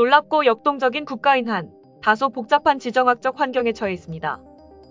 놀랍고 역동적인 국가인 한 다소 복잡한 지정학적 환경에 처해 있습니다.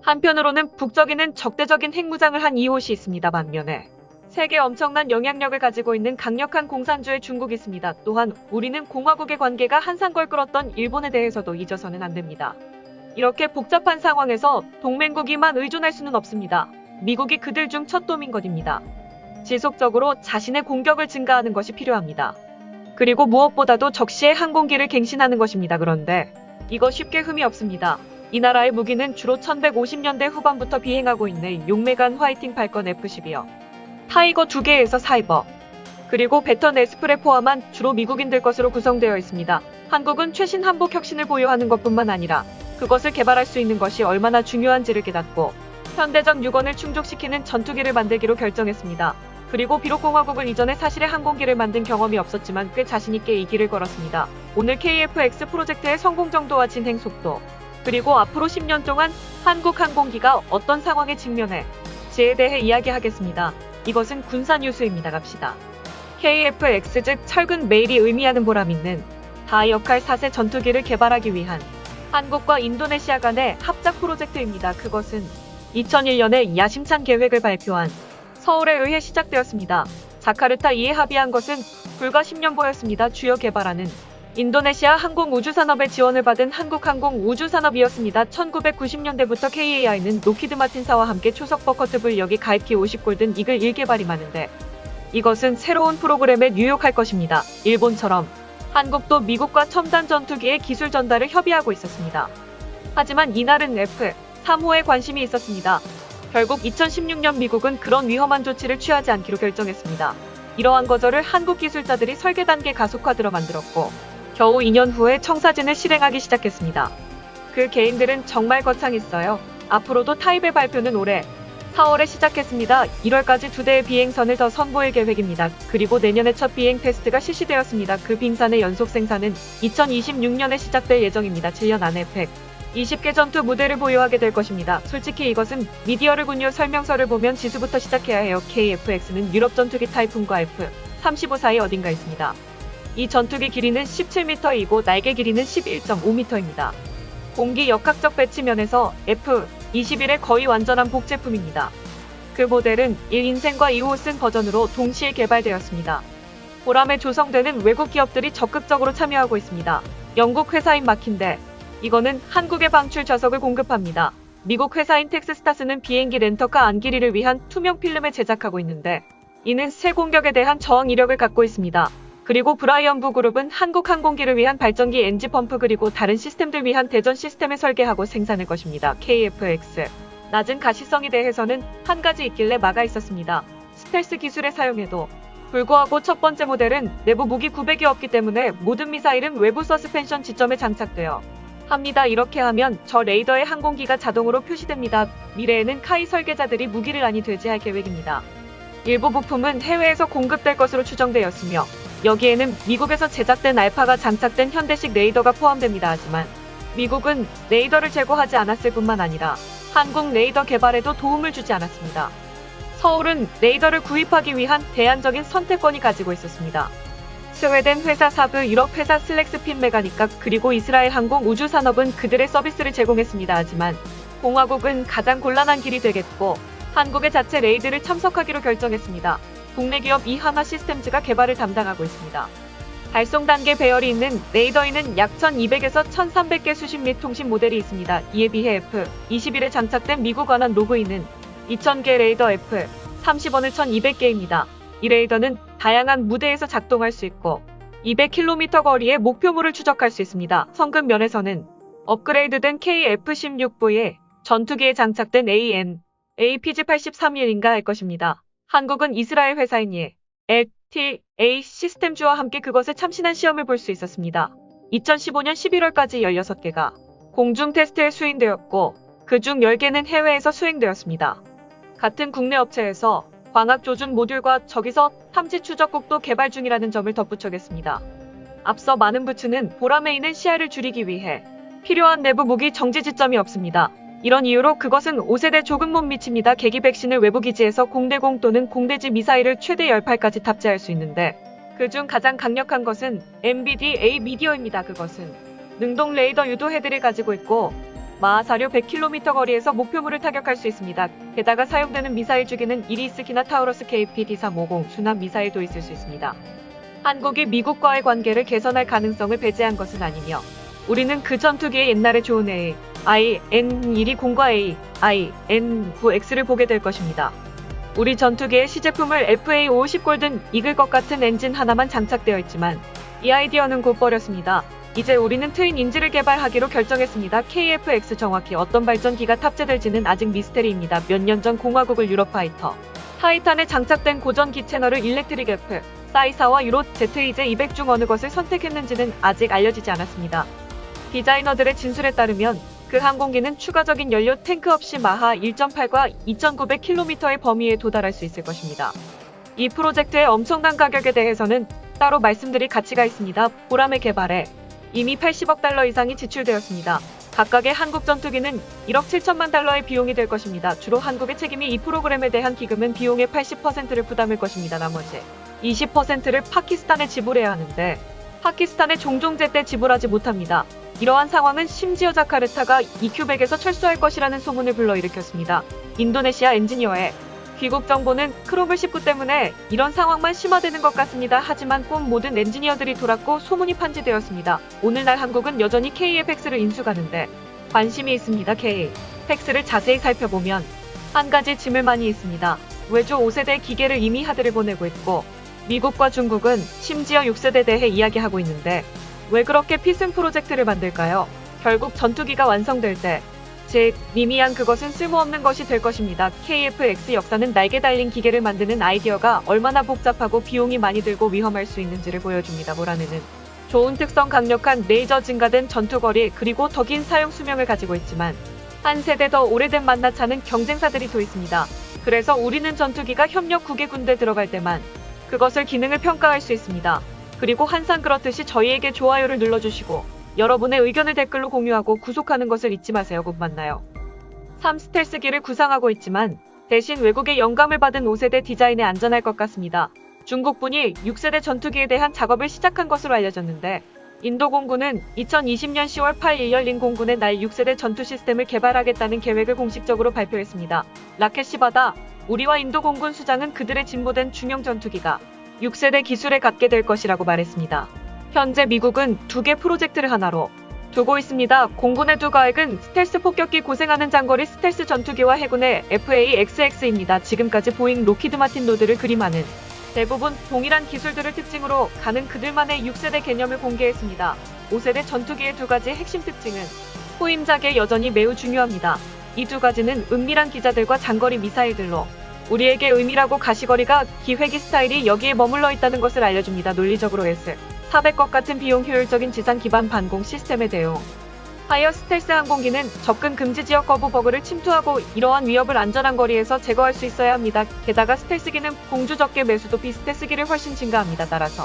한편으로는 북적이는 적대적인 핵무장을 한 이곳이 있습니다. 반면에 세계 엄청난 영향력을 가지고 있는 강력한 공산주의 중국이 있습니다. 또한 우리는 공화국의 관계가 한산걸 끌었던 일본에 대해서도 잊어서는 안 됩니다. 이렇게 복잡한 상황에서 동맹국이만 의존할 수는 없습니다. 미국이 그들 중 첫 도민권입니다. 지속적으로 자신의 공격을 증가하는 것이 필요합니다. 그리고 무엇보다도 적시에 항공기를 갱신하는 것입니다. 그런데 이거 쉽게 흠이 없습니다. 이 나라의 무기는 주로 1150년대 후반부터 비행하고 있는 용매간 화이팅 발건 F-10이요. 타이거 2개에서 사이버. 그리고 배턴 에스프레 포함한 주로 미국인들 것으로 구성되어 있습니다. 한국은 최신 한복 혁신을 보유하는 것뿐만 아니라 그것을 개발할 수 있는 것이 얼마나 중요한지를 깨닫고 현대적 유건을 충족시키는 전투기를 만들기로 결정했습니다. 그리고 비록 공화국을 이전에 사실의 항공기를 만든 경험이 없었지만 꽤 자신있게 이 길을 걸었습니다. 오늘 KFX 프로젝트의 성공 정도와 진행 속도, 그리고 앞으로 10년 동안 한국 항공기가 어떤 상황에 직면해 지에 대해 이야기하겠습니다. 이것은 군사 뉴스입니다. 갑시다. KFX 즉 철근 메일이 의미하는 보람 있는 다 역할 4세 전투기를 개발하기 위한 한국과 인도네시아 간의 합작 프로젝트입니다. 그것은 2001년에 야심찬 계획을 발표한 서울에 의해 시작되었습니다. 자카르타 이에 합의한 것은 불과 10년보였습니다. 주요 개발하는 인도네시아 항공우주산업의 지원을 받은 한국항공우주산업이었습니다. 1990년대부터 KAI는 로키드 마틴사와 함께 초석 버커트 불력이 가입키 50골든 이글 1개발이 많은데 이것은 새로운 프로그램에 뉴욕할 것입니다. 일본처럼 한국도 미국과 첨단 전투기의 기술 전달을 협의하고 있었습니다. 하지만 이날은 F 3호에 관심이 있었습니다. 결국 2016년 미국은 그런 위험한 조치를 취하지 않기로 결정했습니다. 이러한 거절을 한국 기술자들이 설계 단계 가속화들어 만들었고 겨우 2년 후에 청사진을 실행하기 시작했습니다. 그 개인들은 정말 거창했어요. 앞으로도 타입의 발표는 올해 4월에 시작했습니다. 1월까지 두 대의 비행선을 더 선보일 계획입니다. 그리고 내년에 첫 비행 테스트가 실시되었습니다. 그 빙산의 연속 생산은 2026년에 시작될 예정입니다. 7년 안에 100. 20개 전투 무대를 보유하게 될 것입니다. 솔직히 이것은 미디어를 군요 설명서를 보면 지수부터 시작해야 해요. KFX는 유럽 전투기 타이푼과 F-35 사이 어딘가 있습니다. 이 전투기 길이는 17m이고 날개 길이는 11.5m입니다. 공기 역학적 배치 면에서 F-21의 거의 완전한 복제품입니다. 그 모델은 1인생과 2호승 버전으로 동시에 개발되었습니다. 보람에 조성되는 외국 기업들이 적극적으로 참여하고 있습니다. 영국 회사인 마킨데 이거는 한국의 방출 좌석을 공급합니다. 미국 회사인 텍스스타스는 비행기 렌터카 안기리를 위한 투명 필름을 제작하고 있는데 이는 새 공격에 대한 저항 이력을 갖고 있습니다. 그리고 브라이언부 그룹은 한국 항공기를 위한 발전기 엔지 펌프 그리고 다른 시스템들 위한 대전 시스템을 설계하고 생산할 것입니다. KFX. 낮은 가시성에 대해서는 한 가지 있길래 막아 있었습니다. 스텔스 기술의 사용에도 불구하고 첫 번째 모델은 내부 무기 구백이 없기 때문에 모든 미사일은 외부 서스펜션 지점에 장착되어 합니다. 이렇게 하면 저 레이더의 항공기가 자동으로 표시됩니다. 미래에는 카이 설계자들이 무기를 안이 되지할 계획입니다. 일부 부품은 해외에서 공급될 것으로 추정되었으며 여기에는 미국에서 제작된 알파가 장착된 현대식 레이더가 포함됩니다. 하지만 미국은 레이더를 제거하지 않았을 뿐만 아니라 한국 레이더 개발에도 도움을 주지 않았습니다. 서울은 레이더를 구입하기 위한 대안적인 선택권이 가지고 있었습니다. 스웨덴 회사 사브, 유럽 회사 슬렉스핀 메가니카 그리고 이스라엘 항공 우주 산업은 그들의 서비스를 제공했습니다. 하지만 공화국은 가장 곤란한 길이 되겠고 한국의 자체 레이드를 참석하기로 결정했습니다. 국내 기업 이하마 시스템즈가 개발을 담당하고 있습니다. 발송 단계 배열이 있는 레이더에는 약 1200에서 1300개 수신 및 통신 모델이 있습니다. 이에 비해 F-21에 장착된 미국 관한 로그인은 2000개 레이더 F-30원을 1200개입니다. 이 레이더는 다양한 무대에서 작동할 수 있고 200km 거리의 목표물을 추적할 수 있습니다. 성급 면에서는 업그레이드된 KF-16V에 전투기에 장착된 AN, APG-83인가 할 것입니다. 한국은 이스라엘 회사인 예, LTA 시스템주와 함께 그것을 참신한 시험을 볼 수 있었습니다. 2015년 11월까지 16개가 공중 테스트에 수행되었고 그 중 10개는 해외에서 수행되었습니다. 같은 국내 업체에서 광학 조준 모듈과 저기서 탐지 추적국도 개발 중이라는 점을 덧붙여겠습니다. 앞서 많은 부츠는 보람에 있는 시야를 줄이기 위해 필요한 내부 무기 정지 지점이 없습니다. 이런 이유로 그것은 5세대 조금 못 미칩니다. 계기 백신을 외부 기지에서 공대공 또는 공대지 미사일을 최대 10발까지 탑재할 수 있는데 그중 가장 강력한 것은 MBDA 미디어입니다. 그것은 능동 레이더 유도 헤드를 가지고 있고 마하 사료 100km 거리에서 목표물을 타격할 수 있습니다. 게다가 사용되는 미사일 주기는 이리스키나 타우러스 KPD-350 순환 미사일도 있을 수 있습니다. 한국이 미국과의 관계를 개선할 가능성을 배제한 것은 아니며 우리는 그 전투기의 옛날에 좋은 A, IN1이 공과 A, IN9X를 보게 될 것입니다. 우리 전투기의 시제품을 FA50 골든 이글 것 같은 엔진 하나만 장착되어 있지만 이 아이디어는 곧 버렸습니다. 이제 우리는 트윈 인지를 개발하기로 결정했습니다. KFX 정확히 어떤 발전기가 탑재될지는 아직 미스테리입니다. 몇 년 전 공화국을 유럽파이터 타이탄에 장착된 고전기 채널을 일렉트릭 F, 사이사와 유로 ZEJ200 중 어느 것을 선택했는지는 아직 알려지지 않았습니다. 디자이너들의 진술에 따르면 그 항공기는 추가적인 연료 탱크 없이 마하 1.8과 2,900km의 범위에 도달할 수 있을 것입니다. 이 프로젝트의 엄청난 가격에 대해서는 따로 말씀드릴 가치가 있습니다. 보람의 개발에 이미 80억 달러 이상이 지출되었습니다. 각각의 한국 전투기는 1억 7천만 달러의 비용이 될 것입니다. 주로 한국의 책임이 이 프로그램에 대한 기금은 비용의 80%를 부담할 것입니다. 나머지 20%를 파키스탄에 지불해야 하는데 파키스탄에 종종 제때 지불하지 못합니다. 이러한 상황은 심지어 자카르타가 EQ100에서 철수할 것이라는 소문을 불러일으켰습니다. 인도네시아 엔지니어의 귀국 정보는 크로블 19 때문에 이런 상황만 심화되는 것 같습니다. 하지만 꼭 모든 엔지니어들이 돌았고 소문이 판지되었습니다. 오늘날 한국은 여전히 KFX를 인수가는데 관심이 있습니다. KFX를 자세히 살펴보면 한 가지 질문만이 있습니다. 외조 5세대 기계를 이미 하드를 보내고 있고 미국과 중국은 심지어 6세대 대해 이야기하고 있는데 왜 그렇게 필승 프로젝트를 만들까요? 결국 전투기가 완성될 때 즉, 미미한 그것은 쓸모없는 것이 될 것입니다. KFX 역사는 날개 달린 기계를 만드는 아이디어가 얼마나 복잡하고 비용이 많이 들고 위험할 수 있는지를 보여줍니다. 모라네는 좋은 특성 강력한 레이저 증가된 전투거리 그리고 더 긴 사용 수명을 가지고 있지만 한 세대 더 오래된 만나차는 경쟁사들이 더 있습니다. 그래서 우리는 전투기가 협력 국외 군대 들어갈 때만 그것을 기능을 평가할 수 있습니다. 그리고 한상 그렇듯이 저희에게 좋아요를 눌러주시고 여러분의 의견을 댓글로 공유하고 구속하는 것을 잊지 마세요. 곧 만나요. 3 스텔스기를 구상하고 있지만 대신 외국의 영감을 받은 5세대 디자인에 안전할 것 같습니다. 중국분이 6세대 전투기에 대한 작업을 시작한 것으로 알려졌는데 인도 공군은 2020년 10월 8일 열린 공군의 날 6세대 전투 시스템을 개발하겠다는 계획을 공식적으로 발표했습니다. 라켓 시바다 우리와 인도 공군 수장은 그들의 진보된 중형 전투기가 6세대 기술에 갖게 될 것이라고 말했습니다. 현재 미국은 두 개 프로젝트를 하나로 두고 있습니다. 공군의 두 가액은 스텔스 폭격기 고생하는 장거리 스텔스 전투기와 해군의 FA-XX입니다. 지금까지 보잉 로키드 마틴 노드를 그림하는 대부분 동일한 기술들을 특징으로 가는 그들만의 6세대 개념을 공개했습니다. 5세대 전투기의 두 가지 핵심 특징은 포임작에 여전히 매우 중요합니다. 이 두 가지는 은밀한 기자들과 장거리 미사일들로 우리에게 의미라고 가시거리가 기회기 스타일이 여기에 머물러 있다는 것을 알려줍니다. 논리적으로 S. 400것 같은 비용 효율적인 지상 기반 반공 시스템에 대응. 하이어 스텔스 항공기는 접근 금지 지역 거부 버그를 침투하고 이러한 위협을 안전한 거리에서 제거할 수 있어야 합니다. 게다가 스텔스기는 공주 적게 매수도 비스텔스기를 훨씬 증가합니다. 따라서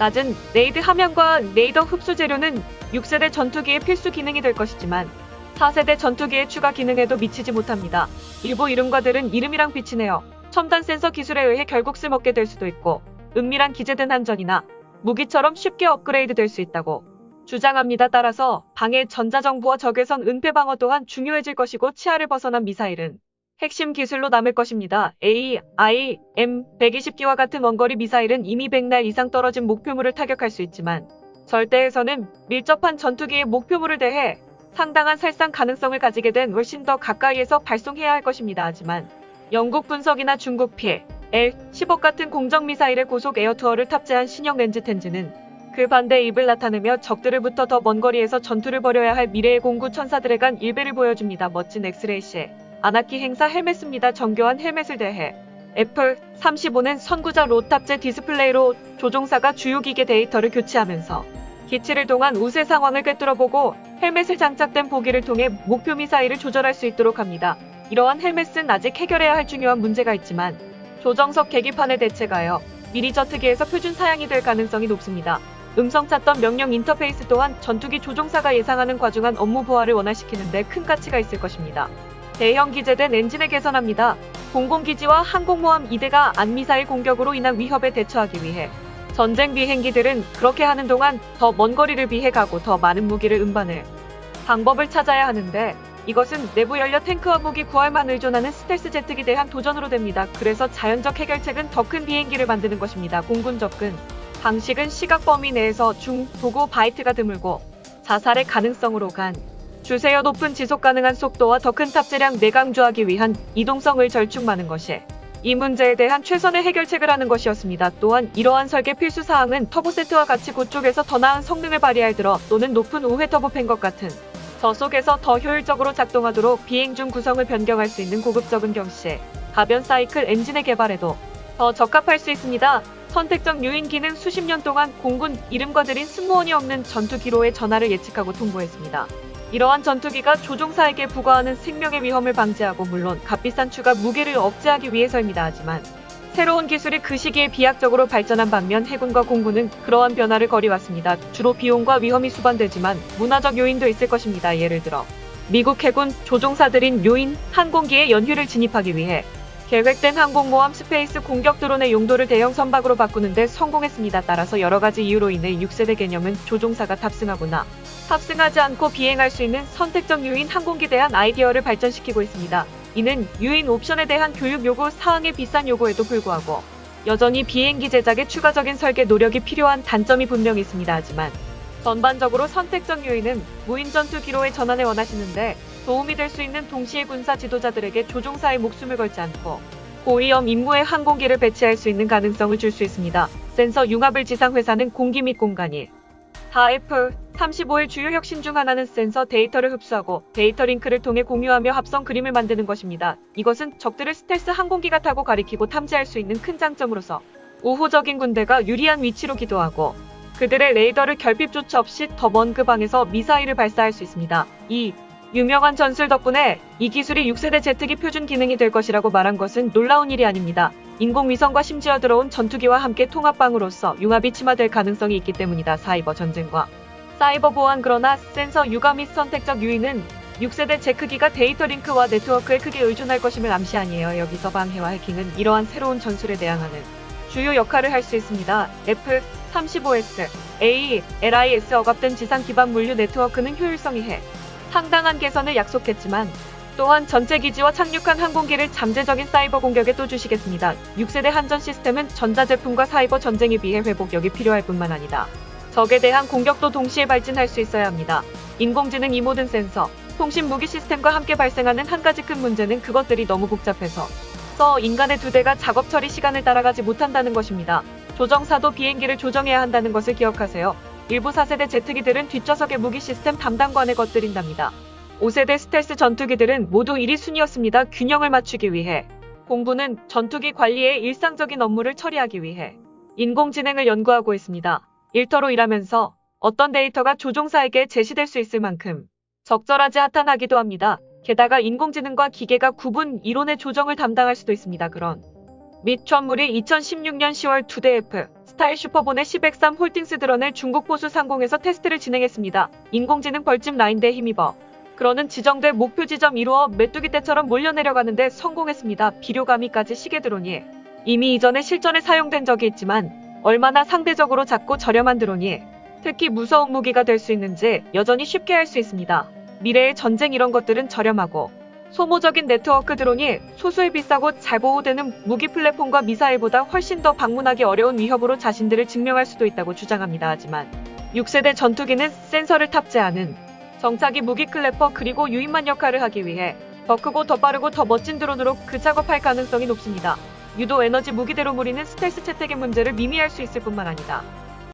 낮은 레이드 함량과 레이더 흡수 재료는 6세대 전투기의 필수 기능이 될 것이지만 4세대 전투기의 추가 기능에도 미치지 못합니다. 일부 이름과들은 이름이랑 비치네요. 첨단 센서 기술에 의해 결국 쓸먹게 될 수도 있고 은밀한 기재된 한전이나 무기처럼 쉽게 업그레이드 될 수 있다고 주장합니다. 따라서 방해 전자정보와 적외선 은폐 방어 또한 중요해질 것이고 치아를 벗어난 미사일은 핵심 기술로 남을 것입니다. A, I, M 120기와 같은 원거리 미사일은 이미 100날 이상 떨어진 목표물을 타격할 수 있지만 절대에서는 밀접한 전투기의 목표물을 대해 상당한 살상 가능성을 가지게 된 훨씬 더 가까이에서 발송해야 할 것입니다. 하지만 영국 분석이나 중국 피해 L-15 같은 공정 미사일의 고속 에어투어를 탑재한 신형 렌즈 텐즈는 그 반대 입을 나타내며 적들을부터 더 먼 거리에서 전투를 벌여야 할 미래의 공구 천사들에 간 일배를 보여줍니다. 멋진 엑스레이시에 아나키 행사 헬멧입니다. 정교한 헬멧을 대해 애플 35는 선구자 로 탑재 디스플레이로 조종사가 주요 기계 데이터를 교체하면서 기치를 동안 우세 상황을 꿰뚫어보고 헬멧을 장착된 보기를 통해 목표 미사일을 조절할 수 있도록 합니다. 이러한 헬멧은 아직 해결해야 할 중요한 문제가 있지만 조정석 계기판의 대체가요. 미리 저트기에서 표준 사양이 될 가능성이 높습니다. 음성 찾던 명령 인터페이스 또한 전투기 조종사가 예상하는 과중한 업무 부하를 원활시키는 데 큰 가치가 있을 것입니다. 대형 기재된 엔진을 개선합니다. 공공기지와 항공모함 2대가 안미사일 공격으로 인한 위협에 대처하기 위해 전쟁 비행기들은 그렇게 하는 동안 더 먼 거리를 비해 가고 더 많은 무기를 운반을 방법을 찾아야 하는데 이것은 내부 연료 탱크와 무기 구할만 의존하는 스텔스 제트기 대한 도전으로 됩니다. 그래서 자연적 해결책은 더 큰 비행기를 만드는 것입니다. 공군 접근 방식은 시각 범위 내에서 중, 도구, 바이트가 드물고 자살의 가능성으로 간 주세여 높은 지속 가능한 속도와 더 큰 탑재량 내강조하기 위한 이동성을 절충하는 것이 이 문제에 대한 최선의 해결책을 하는 것이었습니다. 또한 이러한 설계 필수 사항은 터보세트와 같이 고쪽에서 더 나은 성능을 발휘할 들어 또는 높은 우회 터보팬 것 같은 저 속에서 더 효율적으로 작동하도록 비행 중 구성을 변경할 수 있는 고급적인 경시에 가변 사이클 엔진의 개발에도 더 적합할 수 있습니다. 선택적 유인 기능 수십 년 동안 공군 이름과 들인 승무원이 없는 전투기로의 전하를 예측하고 통보했습니다. 이러한 전투기가 조종사에게 부과하는 생명의 위험을 방지하고 물론 값비싼 추가 무게를 억제하기 위해서입니다. 하지만 새로운 기술이 그 시기에 비약적으로 발전한 반면 해군과 공군은 그러한 변화를 거리왔습니다. 주로 비용과 위험이 수반되지만 문화적 요인도 있을 것입니다. 예를 들어 미국 해군 조종사들인 요인 항공기에 연휴를 진입하기 위해 계획된 항공모함 스페이스 공격 드론의 용도를 대형 선박으로 바꾸는데 성공했습니다. 따라서 여러 가지 이유로 인해 6세대 개념은 조종사가 탑승하거나 탑승하지 않고 비행할 수 있는 선택적 유인 항공기 대한 아이디어를 발전시키고 있습니다. 이는 유인 옵션에 대한 교육 요구 사항의 비싼 요구에도 불구하고 여전히 비행기 제작에 추가적인 설계 노력이 필요한 단점이 분명히 있습니다. 하지만 전반적으로 선택적 유인은 무인 전투 기로의 전환을 원하시는데 도움이 될 수 있는 동시에 군사 지도자들에게 조종사의 목숨을 걸지 않고 고위험 임무에 항공기를 배치할 수 있는 가능성을 줄 수 있습니다. 센서 융합을 지상 회사는 공기 및 공간이 다 애플 35일 주요 혁신 중 하나는 센서 데이터를 흡수하고 데이터 링크를 통해 공유하며 합성 그림을 만드는 것입니다. 이것은 적들을 스텔스 항공기가 타고 가리키고 탐지할 수 있는 큰 장점으로서 우호적인 군대가 유리한 위치로 기도하고 그들의 레이더를 결핍조차 없이 더 먼 그 방에서 미사일을 발사할 수 있습니다. 이 유명한 전술 덕분에 이 기술이 6세대 제트기 표준 기능이 될 것이라고 말한 것은 놀라운 일이 아닙니다. 인공위성과 심지어 들어온 전투기와 함께 통합방으로서 융합이 침하될 가능성이 있기 때문이다. 사이버 전쟁과 사이버 보안 그러나 센서 유가 및 선택적 유인은 6세대 제 크기가 데이터 링크와 네트워크에 크게 의존할 것임을 암시 아니에요. 여기서 방해와 해킹은 이러한 새로운 전술에 대항하는 주요 역할을 할 수 있습니다. F 35S, A, LIS 억압된 지상 기반 물류 네트워크는 효율성이 해 상당한 개선을 약속했지만 또한 전체 기지와 착륙한 항공기를 잠재적인 사이버 공격에 또 주시겠습니다. 6세대 한전 시스템은 전자제품과 사이버 전쟁에 비해 회복력이 필요할 뿐만 아니다. 적에 대한 공격도 동시에 발진할 수 있어야 합니다. 인공지능 이 모든 센서, 통신 무기 시스템과 함께 발생하는 한 가지 큰 문제는 그것들이 너무 복잡해서 써 인간의 두 대가 작업 처리 시간을 따라가지 못한다는 것입니다. 조정사도 비행기를 조정해야 한다는 것을 기억하세요. 일부 4세대 제트기들은 뒷좌석의 무기 시스템 담당관에 겉들인답니다. 5세대 스텔스 전투기들은 모두 1위 순위였습니다. 균형을 맞추기 위해 공부는 전투기 관리의 일상적인 업무를 처리하기 위해 인공지능을 연구하고 있습니다. 일터로 일하면서 어떤 데이터가 조종사에게 제시될 수 있을 만큼 적절하지 핫한하기도 합니다. 게다가 인공지능과 기계가 구분 이론의 조정을 담당할 수도 있습니다. 그런 및 전물이 2016년 10월 2대F 스타일 슈퍼본의 1003 홀딩스 드론을 중국 보수 상공에서 테스트를 진행했습니다. 인공지능 벌집 라인 대 힘입어 그러는 지정된 목표 지점 이루어 메뚜기 떼처럼 몰려내려가는데 성공했습니다. 비료가미까지 시계 드론이 이미 이전에 실전에 사용된 적이 있지만 얼마나 상대적으로 작고 저렴한 드론이 특히 무서운 무기가 될 수 있는지 여전히 쉽게 할 수 있습니다. 미래의 전쟁 이런 것들은 저렴하고 소모적인 네트워크 드론이 소수의 비싸고 잘 보호되는 무기 플랫폼과 미사일보다 훨씬 더 방문하기 어려운 위협으로 자신들을 증명할 수도 있다고 주장합니다. 하지만 6세대 전투기는 센서를 탑재하는 정착이 무기 클래퍼 그리고 유인만 역할을 하기 위해 더 크고 더 빠르고 더 멋진 드론으로 그 작업할 가능성이 높습니다. 유도 에너지 무기대로 무리는 스텔스 채택의 문제를 미미할 수 있을 뿐만 아니다.